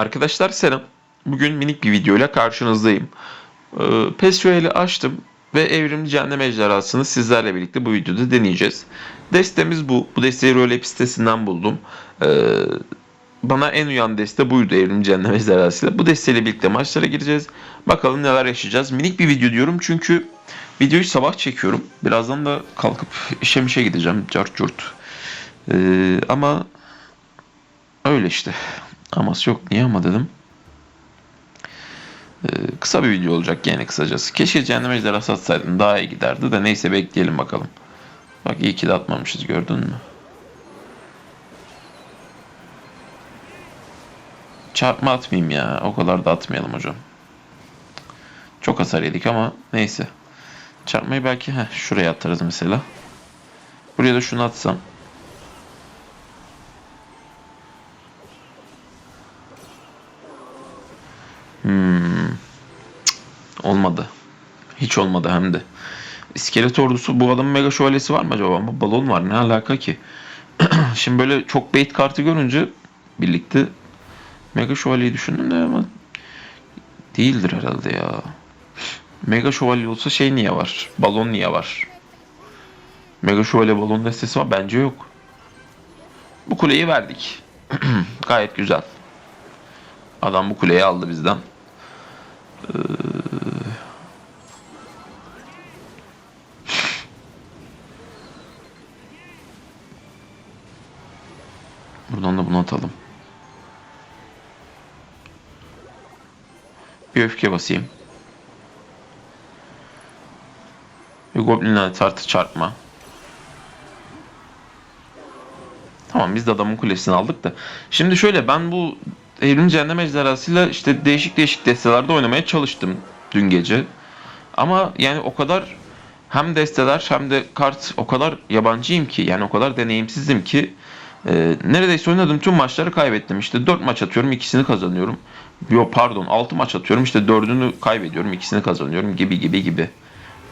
Arkadaşlar selam. Bugün minik bir videoyla karşınızdayım. Ee, Pesyoel'i açtım ve Evrimli Cehennem Ejderhası'nı sizlerle birlikte bu videoda deneyeceğiz. Destemiz bu. Bu desteği Rolep sitesinden buldum. Ee, bana en uyan deste buydu Evrimli Cehennem Ejderhası'yla. Bu desteyle birlikte maçlara gireceğiz. Bakalım neler yaşayacağız. Minik bir video diyorum çünkü videoyu sabah çekiyorum. Birazdan da kalkıp işe mişe gideceğim. Cart curt. Ee, ama öyle işte. Aması yok. Niye ama dedim. Ee, kısa bir video olacak yani kısacası. Keşke Cehennem Ejderhası atsaydım daha iyi giderdi de neyse bekleyelim bakalım. Bak iyi ki de atmamışız gördün mü? Çarpma atmayayım ya. O kadar da atmayalım hocam. Çok hasar yedik ama neyse. Çarpmayı belki heh, şuraya atarız mesela. Buraya da şunu atsam. Hmm. Olmadı. Hiç olmadı hem de. İskelet ordusu bu adamın mega şövalyesi var mı acaba? Ama balon var ne alaka ki? Şimdi böyle çok bait kartı görünce birlikte mega şövalyeyi düşündüm de ama değildir herhalde ya. Mega şövalye olsa şey niye var? Balon niye var? Mega şövalye balon destesi var bence yok. Bu kuleyi verdik. Gayet güzel. Adam bu kuleyi aldı bizden. Ee, Buradan da bunu atalım. Bir öfke basayım. Bir goblinle tartı çarpma. Tamam biz de adamın kulesini aldık da. Şimdi şöyle ben bu Evrim Cehennem Ejderhası'yla işte değişik değişik destelerde oynamaya çalıştım dün gece. Ama yani o kadar hem desteler hem de kart o kadar yabancıyım ki yani o kadar deneyimsizim ki e, neredeyse oynadığım tüm maçları kaybettim. İşte 4 maç atıyorum ikisini kazanıyorum. Yo pardon 6 maç atıyorum işte 4'ünü kaybediyorum ikisini kazanıyorum gibi gibi gibi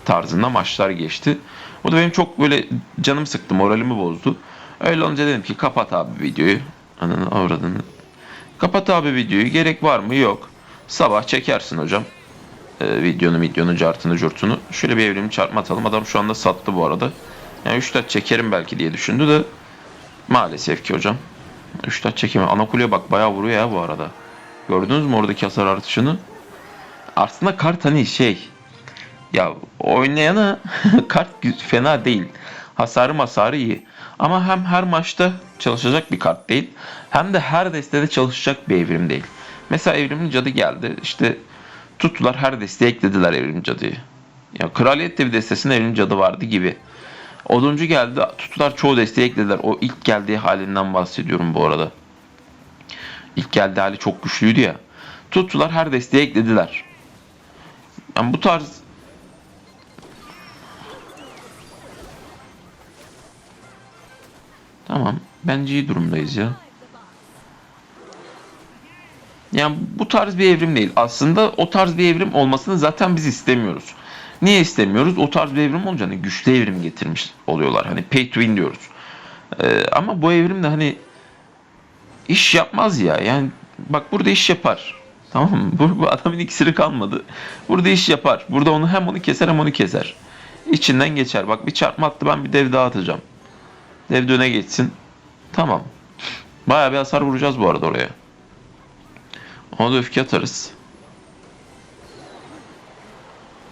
tarzında maçlar geçti. O da benim çok böyle canım sıktı moralimi bozdu. Öyle olunca dedim ki kapat abi videoyu. Ananı avradını. Kapat abi videoyu. Gerek var mı? Yok. Sabah çekersin hocam. Ee, videonu, videonu, cartını, curtunu. Şöyle bir evrimi çarpma atalım. Adam şu anda sattı bu arada. Yani 3 taç çekerim belki diye düşündü de maalesef ki hocam. 3 taç çekemem. Ana kuleye bak bayağı vuruyor ya bu arada. Gördünüz mü oradaki hasar artışını? Aslında kart hani şey ya oynayana kart fena değil. Hasarı masarı iyi. Ama hem her maçta çalışacak bir kart değil. Hem de her destede çalışacak bir evrim değil. Mesela evrimli cadı geldi. İşte tuttular her desteye eklediler evrimli cadıyı. Ya kraliyet devi destesinde evrimli cadı vardı gibi. Oduncu geldi tuttular çoğu desteği eklediler. O ilk geldiği halinden bahsediyorum bu arada. İlk geldiği hali çok güçlüydü ya. Tuttular her desteği eklediler. Yani bu tarz Tamam. Bence iyi durumdayız ya. Yani bu tarz bir evrim değil. Aslında o tarz bir evrim olmasını zaten biz istemiyoruz. Niye istemiyoruz? O tarz bir evrim olunca hani güçlü evrim getirmiş oluyorlar. Hani pay to win diyoruz. Ee, ama bu evrim de hani iş yapmaz ya. Yani bak burada iş yapar. Tamam mı? Bu, bu adamın iksiri kalmadı. Burada iş yapar. Burada onu hem onu keser hem onu keser. İçinden geçer. Bak bir çarpma attı ben bir dev daha atacağım. Dev döne geçsin. Tamam. Bayağı bir hasar vuracağız bu arada oraya. Ona da öfke atarız.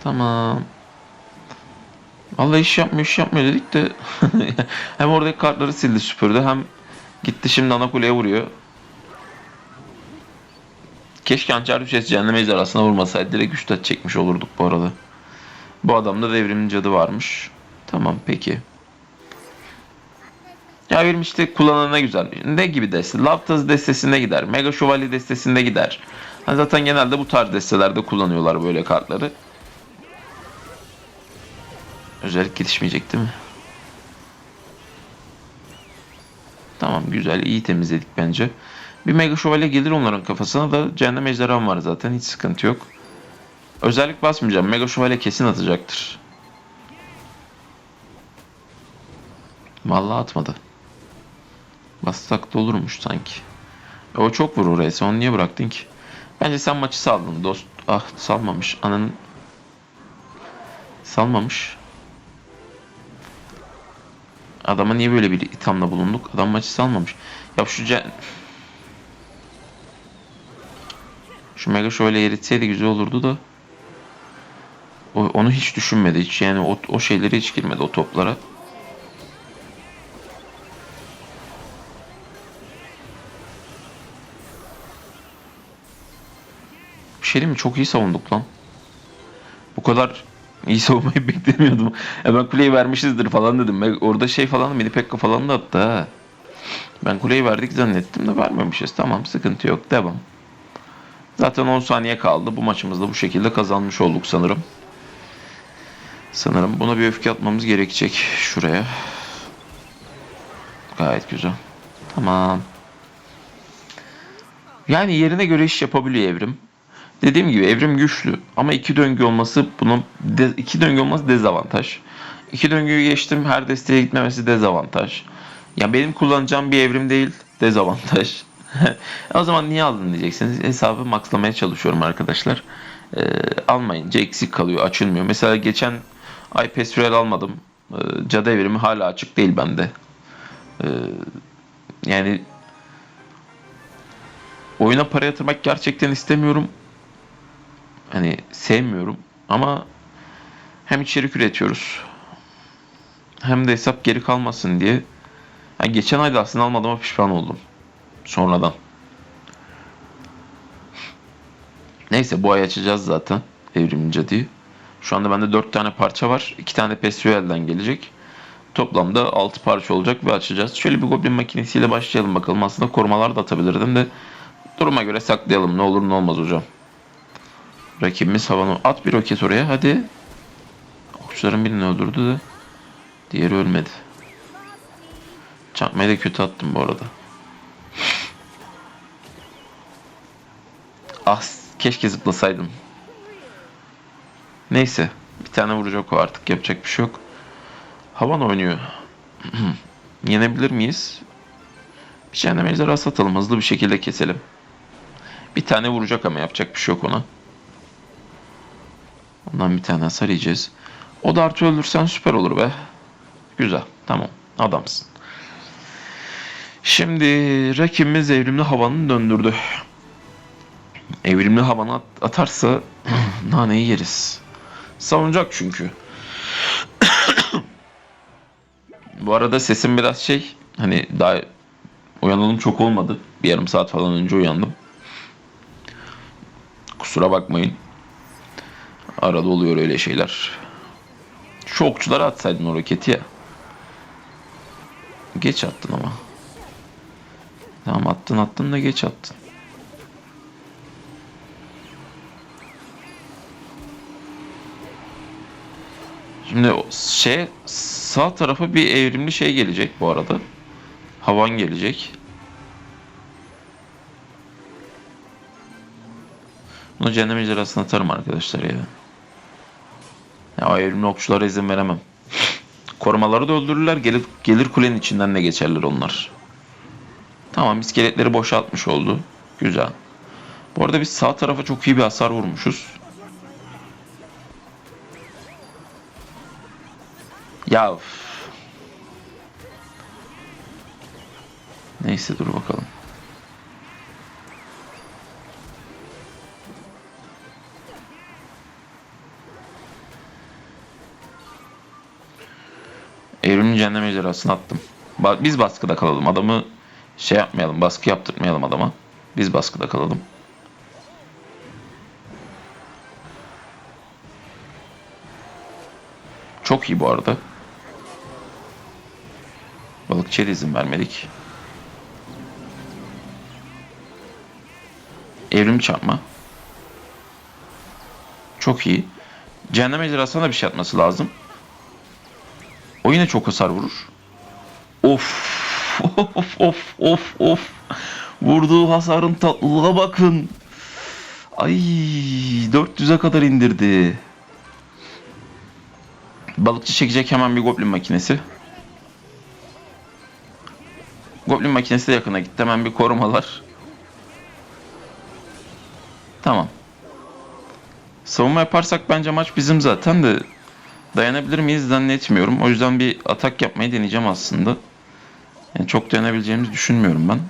Tamam. Vallahi iş yapmıyor iş yapmıyor dedik de hem oradaki kartları sildi süpürdü hem gitti şimdi ana kuleye vuruyor. Keşke hançer düşesi cehennem ejderhasına vurmasaydı direkt 3 taç çekmiş olurduk bu arada. Bu adamda devrimin cadı varmış. Tamam peki. Benim işte kullanana güzel. Ne gibi deste? Laptaz destesinde gider. Mega Şövalye destesinde gider. Hani zaten genelde bu tarz destelerde kullanıyorlar böyle kartları. Özellik yetişmeyecek değil mi? Tamam güzel iyi temizledik bence. Bir Mega Şövalye gelir onların kafasına da Cehennem Ejderham var zaten hiç sıkıntı yok. Özellik basmayacağım. Mega Şövalye kesin atacaktır. Vallahi atmadı. Bassak da olurmuş sanki. O çok vurur Reyes. Onu niye bıraktın ki? Bence sen maçı saldın dost. Ah salmamış. Ananın salmamış. Adama niye böyle bir ithamda bulunduk? Adam maçı salmamış. Ya şu ce- Şu Mega şöyle eritseydi güzel olurdu da. O, onu hiç düşünmedi. Hiç yani o, o şeyleri hiç girmedi o toplara. Bir şey? Çok iyi savunduk lan. Bu kadar iyi savunmayı beklemiyordum. Ya ben kuleyi vermişizdir falan dedim. Ben orada şey falan mini pekka falan da attı ha. Ben kuleyi verdik zannettim de vermemişiz. Tamam sıkıntı yok. Devam. Zaten 10 saniye kaldı. Bu maçımızda bu şekilde kazanmış olduk sanırım. Sanırım buna bir öfke atmamız gerekecek şuraya. Gayet güzel. Tamam. Yani yerine göre iş yapabiliyor Evrim. Dediğim gibi Evrim güçlü ama iki döngü olması bunun de- iki döngü olması dezavantaj. İki döngüyü geçtim her desteğe gitmemesi dezavantaj. Ya benim kullanacağım bir evrim değil dezavantaj. o zaman niye aldın diyeceksiniz. Hesabı maxlamaya çalışıyorum arkadaşlar. Ee, almayınca eksik kalıyor, açılmıyor. Mesela geçen ay Pesurial almadım. Ee, cadı evrimi hala açık değil bende. Ee, yani oyuna para yatırmak gerçekten istemiyorum. Hani sevmiyorum ama hem içerik üretiyoruz hem de hesap geri kalmasın diye. Yani geçen ayda aslında almadığıma pişman oldum. Sonradan. Neyse bu ay açacağız zaten Evrimin Cadı'yı. Şu anda bende 4 tane parça var. 2 tane Pesuel'den gelecek. Toplamda 6 parça olacak ve açacağız. Şöyle bir goblin makinesiyle başlayalım bakalım. Aslında korumalar da atabilirdim de duruma göre saklayalım. Ne olur ne olmaz hocam. Rakibimiz havanı at bir roket oraya hadi. Okçuların birini öldürdü de diğeri ölmedi. Çarpmayı da kötü attım bu arada. Ah keşke zıplasaydım. Neyse bir tane vuracak o artık yapacak bir şey yok. Havan oynuyor. Yenebilir miyiz? Bir cehennem ejderhası atalım hızlı bir şekilde keselim. Bir tane vuracak ama yapacak bir şey yok ona. Ondan bir tane hasar yiyeceğiz. O da artı öldürsen süper olur be. Güzel. Tamam. Adamsın. Şimdi rakibimiz evrimli havanı döndürdü. Evrimli havanı at- atarsa naneyi yeriz. Savunacak çünkü. Bu arada sesim biraz şey hani daha uyanalım çok olmadı. Bir yarım saat falan önce uyandım. Kusura bakmayın. Arada oluyor öyle şeyler. Şu okçulara atsaydın o roketi ya. Geç attın ama. Tamam attın attın da geç attın. Şimdi şey sağ tarafa bir evrimli şey gelecek bu arada. Havan gelecek. Bunu cehennem ejderhasına atarım arkadaşlar ya. Ya o evrimli okçulara izin veremem. Korumaları da öldürürler. Gelir, gelir kulenin içinden de geçerler onlar. Tamam iskeletleri boşaltmış oldu. Güzel. Bu arada biz sağ tarafa çok iyi bir hasar vurmuşuz. Ya. Neyse dur bakalım. Evrimin cehennem ejderhasını attım. Biz baskıda kalalım. Adamı şey yapmayalım. Baskı yaptırmayalım adama. Biz baskıda kalalım. Çok iyi bu arada. Balıkçıya izin vermedik. Evrim çarpma. Çok iyi. Cehennem ejderhasına da bir şey atması lazım. O yine çok hasar vurur. Of. Of of of of. Vurduğu hasarın tatlılığa bakın. Ay 400'e kadar indirdi. Balıkçı çekecek hemen bir goblin makinesi. Goblin makinesi de yakına gitti. Hemen bir korumalar. Tamam. Savunma yaparsak bence maç bizim zaten de dayanabilir miyiz zannetmiyorum. O yüzden bir atak yapmayı deneyeceğim aslında. Yani çok dayanabileceğimizi düşünmüyorum ben.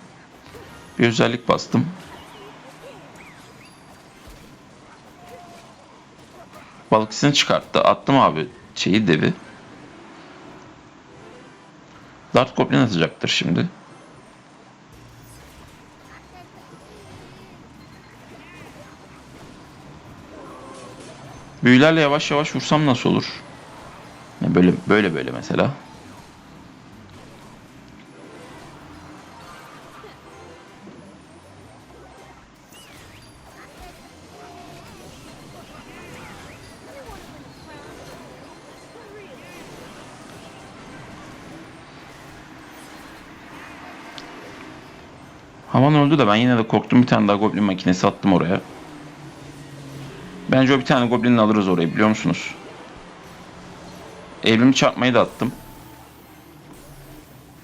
Bir özellik bastım. Balıkçısını çıkarttı. Attım abi şeyi devi. Dart Goblin atacaktır şimdi. Büyülerle yavaş yavaş vursam nasıl olur? Böyle böyle böyle mesela. Havan öldü de ben yine de korktum bir tane daha goblin makinesi attım oraya. Bence o bir tane goblinle alırız orayı biliyor musunuz? Evrimi çarpmayı da attım.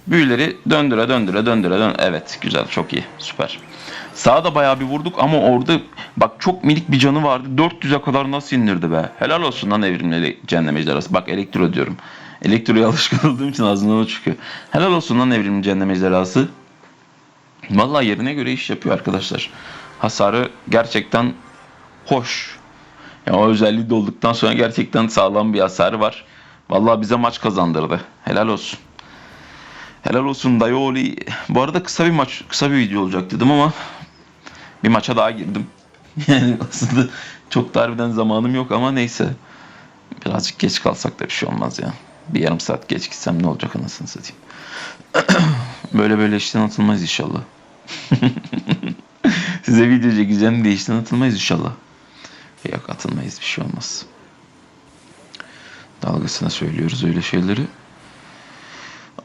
Büyüleri döndüre döndüre döndüre dön. Evet güzel çok iyi süper. Sağa da bayağı bir vurduk ama orada bak çok minik bir canı vardı. 400'e kadar nasıl indirdi be. Helal olsun lan evrimli cehennem ejderhası. Bak elektro diyorum. Elektroya alışkın olduğum için ağzımdan o çıkıyor. Helal olsun lan evrimli cehennem ejderhası. Vallahi yerine göre iş yapıyor arkadaşlar. Hasarı gerçekten hoş. Yani o özelliği de olduktan sonra gerçekten sağlam bir hasarı var. Vallahi bize maç kazandırdı. Helal olsun. Helal olsun Dayoli. Bu arada kısa bir maç, kısa bir video olacak dedim ama bir maça daha girdim. Yani aslında çok da harbiden zamanım yok ama neyse. Birazcık geç kalsak da bir şey olmaz ya. Bir yarım saat geç gitsem ne olacak anasını satayım. böyle böyle işten atılmaz inşallah. Size video çekeceğim diye işten atılmayız inşallah. Yok atılmayız bir şey olmaz. Dalgasına söylüyoruz öyle şeyleri.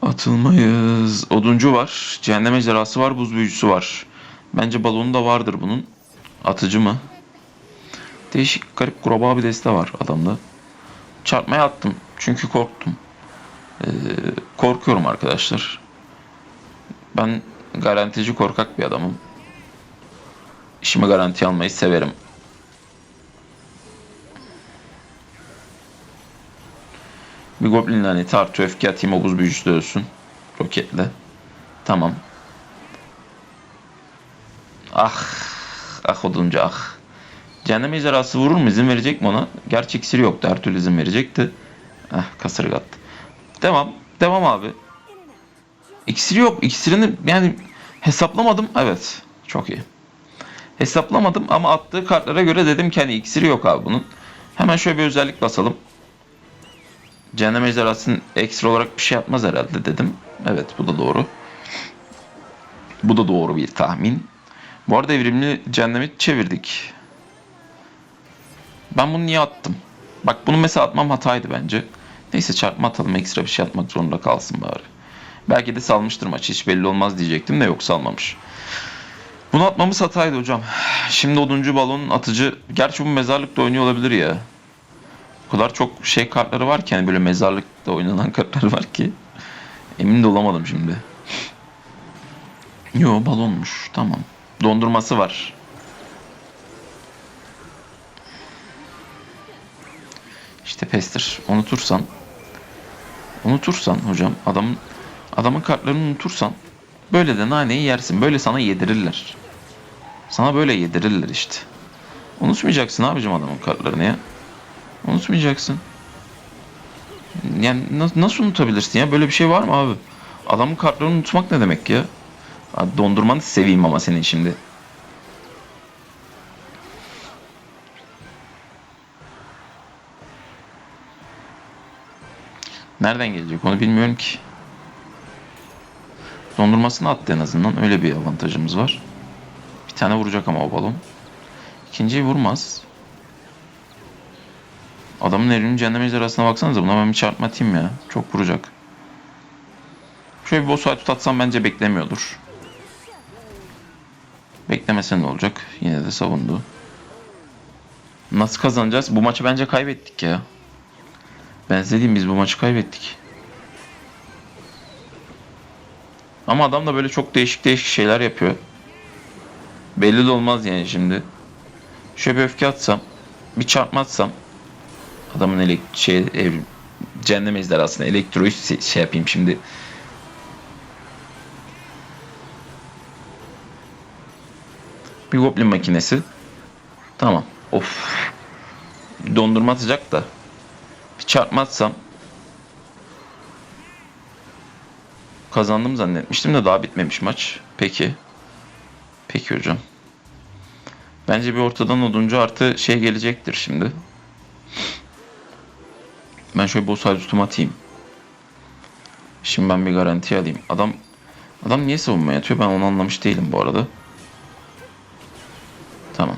Atılmayız. Oduncu var. Cehennem ejderhası var. Buz büyücüsü var. Bence balonu da vardır bunun. Atıcı mı? Değişik garip kurbağa bir deste var adamda. Çarpmaya attım. Çünkü korktum. Ee, korkuyorum arkadaşlar. Ben garantici korkak bir adamım. İşimi garanti almayı severim. Bir goblin laneti artı öfke atayım o buz büyücüsü de. Roketle. Tamam. Ah. Ah odunca ah. Cehennem ejderhası vurur mu? İzin verecek mi ona? Gerçi iksiri yoktu. Her türlü izin verecekti. Ah kasırga attı. Devam. Devam abi. İksiri yok. İksirini yani hesaplamadım. Evet. Çok iyi. Hesaplamadım ama attığı kartlara göre dedim ki hani iksiri yok abi bunun. Hemen şöyle bir özellik basalım. Cehennem ejderhasının ekstra olarak bir şey yapmaz herhalde dedim. Evet bu da doğru. Bu da doğru bir tahmin. Bu arada evrimli cehennemi çevirdik. Ben bunu niye attım? Bak bunu mesela atmam hataydı bence. Neyse çarpma atalım ekstra bir şey atmak zorunda kalsın bari. Belki de salmıştır maçı hiç belli olmaz diyecektim de yok salmamış. Bunu atmamız hataydı hocam. Şimdi oduncu balonun atıcı. Gerçi bu mezarlıkta oynuyor olabilir ya. O kadar çok şey kartları var ki hani böyle mezarlıkta oynanan kartlar var ki. Emin de olamadım şimdi. Yo balonmuş tamam. Dondurması var. İşte Pester. Unutursan. Unutursan hocam adamın adamın kartlarını unutursan böyle de naneyi yersin. Böyle sana yedirirler. Sana böyle yedirirler işte. Unutmayacaksın abicim adamın kartlarını ya. Unutmayacaksın. Yani na- nasıl unutabilirsin ya? Böyle bir şey var mı abi? Adamın kartlarını unutmak ne demek ya? Abi dondurmanı seveyim ama senin şimdi. Nereden gelecek onu bilmiyorum ki. Dondurmasını attı en azından. Öyle bir avantajımız var. Bir tane vuracak ama o balon. İkinciyi vurmaz. Adamın elinin cehennem ejderhasına baksanıza buna ben bir çarpma atayım ya. Çok vuracak. Şöyle bir boss fight tutatsam bence beklemiyordur. Beklemese ne olacak? Yine de savundu. Nasıl kazanacağız? Bu maçı bence kaybettik ya. Ben size biz bu maçı kaybettik. Ama adam da böyle çok değişik değişik şeyler yapıyor. Belli de olmaz yani şimdi. Şöyle bir öfke atsam. Bir çarpma atsam. Adamın elek şey evrim cehennem ejderhasına elektroyu şey yapayım şimdi. Bir goblin makinesi. Tamam. Of. Dondurma atacak da. Bir çarpma. Kazandım zannetmiştim de daha bitmemiş maç. Peki. Peki hocam. Bence bir ortadan oduncu artı şey gelecektir şimdi. Ben şöyle boss tutum atayım. Şimdi ben bir garanti alayım. Adam adam niye savunmaya atıyor? Ben onu anlamış değilim bu arada. Tamam.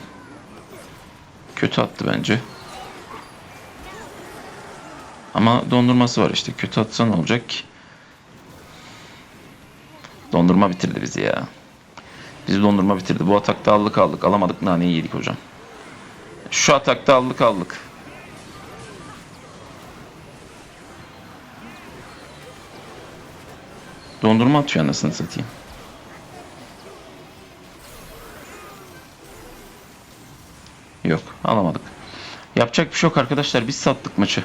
Kötü attı bence. Ama dondurması var işte. Kötü atsa ne olacak ki? Dondurma bitirdi bizi ya. Bizi dondurma bitirdi. Bu atakta aldık aldık. Alamadık naneyi yedik hocam. Şu atakta aldık aldık. Dondurma atıyor anasını satayım. Yok alamadık. Yapacak bir şey yok arkadaşlar. Biz sattık maçı.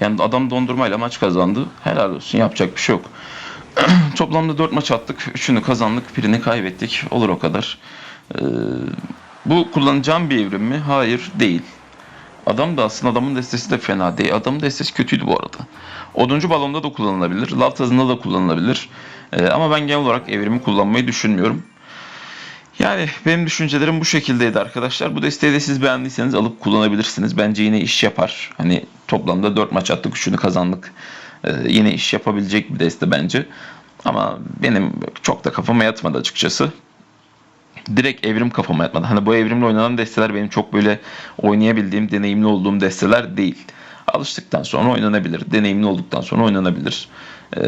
Yani adam dondurmayla maç kazandı. Helal olsun. Yapacak bir şey yok. Toplamda 4 maç attık. Üçünü kazandık. Birini kaybettik. Olur o kadar. Ee, bu kullanacağım bir evrim mi? Hayır değil. Adam da aslında adamın destesi de fena değil. Adamın destesi kötüydü bu arada. Oduncu balonda da kullanılabilir. Lav tazında da kullanılabilir. Ee, ama ben genel olarak evrimi kullanmayı düşünmüyorum. Yani benim düşüncelerim bu şekildeydi arkadaşlar. Bu desteği de siz beğendiyseniz alıp kullanabilirsiniz. Bence yine iş yapar. Hani toplamda 4 maç attık, 3'ünü kazandık. Ee, yine iş yapabilecek bir deste bence. Ama benim çok da kafama yatmadı açıkçası. Direkt evrim kafama yatmadı. Hani bu evrimle oynanan desteler benim çok böyle oynayabildiğim, deneyimli olduğum desteler değil. Alıştıktan sonra oynanabilir. Deneyimli olduktan sonra oynanabilir. Ee,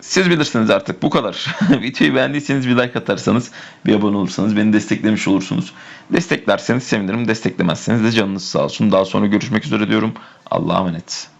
siz bilirsiniz artık bu kadar. Videoyu beğendiyseniz bir like atarsanız, bir abone olursanız beni desteklemiş olursunuz. Desteklerseniz sevinirim, desteklemezseniz de canınız sağ olsun. Daha sonra görüşmek üzere diyorum. Allah'a emanet.